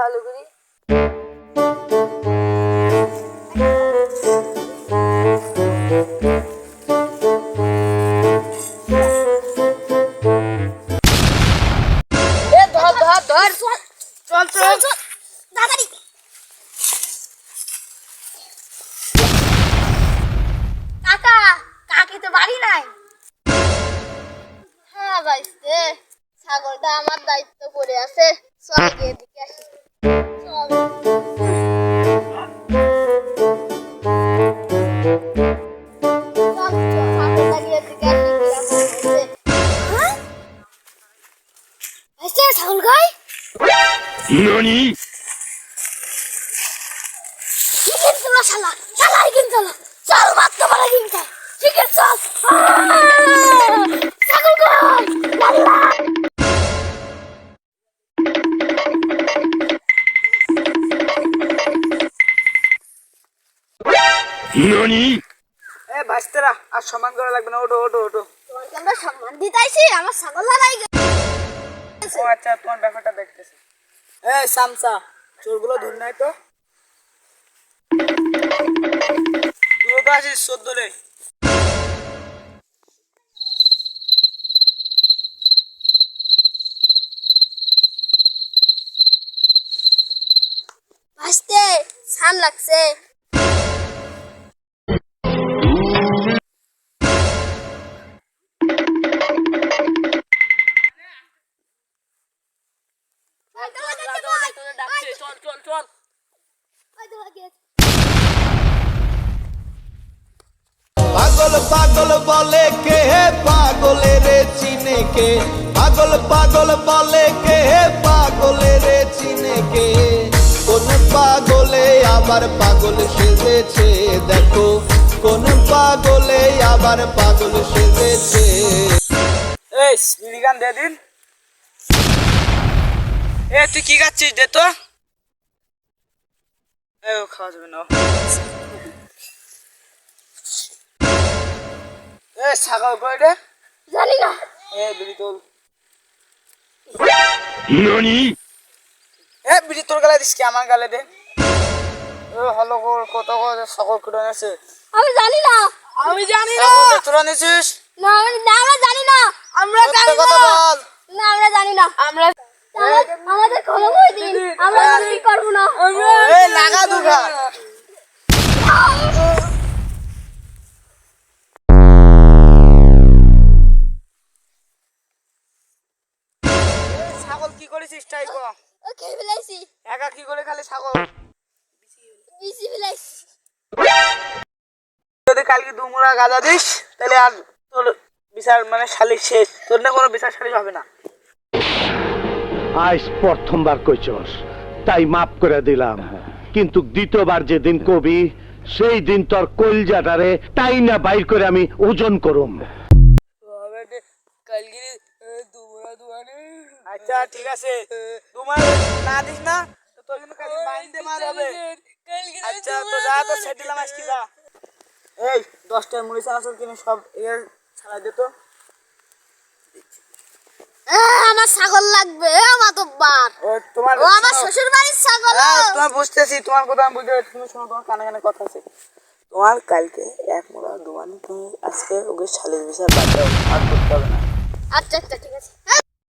ভালো করি। হ্যাঁ ছাগলটা আমার দায়িত্ব পড়ে আছে। চল গিয়ে দিকে আসি। হ্যাঁ? 何 চিকেন চলো শালা শালা চিকেন চলো চল মারতে পারে কিন্তু চিকেন চল 何 এ ভাইস্তেরা আর সম্মান করা লাগবে না। ওটো ওটো ওটো আমরা সম্মান দিতাইছি আমার ছাগল লড়াই ও আচ্ছা তোমার ব্যাপারটা দেখতেছি। এ সামসা চোরগুলো ধর নাই তো? তুইও তো আছিস চোদ্দ রে ভাসতে ছান লাগছে। পাগল বলে কে? হে পাগলে রে চিনে কে? পাগল পাগল বলে কে? হে পাগলে রে চিনে কে? কোন পাগলে আবার পাগল সেজেছে? দেখো, কোন পাগলে আবার পাগল সেজেছে? এই বিড়ি গান দে দিন। এ তুই কি খাচ্ছিস? দে তো। এ খাওয়া যাবে না এ ছাগল কই জানি না। এ বিড়ি তোল। 何 এ বিড়ি তোর গালে দিস কি? আমার গালে দে। এ হলো কর কত কত ছাগল কুড়ে আছে। আমি জানি না। আমি জানি না। তোরা নিছিস না আমি- না, আমরা জানি না। আমরা জানি না। না আমরা জানি না। আমরা আমাদের ক্ষমা করে দিন আমরা চুরি করব না? লাগা দুগা ছাগল কি করেছিস তাই কো? ও খেয়ে ফেলাইছি। একা কি করে খালি ছাগল? বিসি ফেলাইছি। যদি কালকে দুমুরা গাঁজা দিস তাহলে আর তোর বিচার মানে শালিক শেষ। তোর না কোনো বিচার শালিক হবে না। আজ প্রথমবার কইছস তাই মাফ করে দিলাম। কিন্তু দ্বিতীয়বার যেদিন কবি সেই দিন তোর কলজাটারে তাই না বাইর করে আমি ওজন করুম। আচ্ছা ঠিক আছে। তোমার না দিস না তো তোর কিন্তু কালকে বাইন্দে মার হবে। আচ্ছা তো যা তো সেটিলাম আজকে যা। এই দশটার মুড়ি চানাচুর কিনে সব ছাড়াই দে আমার ছাগল লাগবে মাতব্বার তোমার ও আমার শ্বশুর বাড়ির ছাগল। তোমার বুঝতেছি তোমার কথা আমি বুঝতে তুমি শোনো তোমার কানে কানে কথা আছে। তোমার কালকে এক মোড়া দোকানে তুমি আজকে ওকে শালির বিষয় বাদ দাও আর করতে হবে না।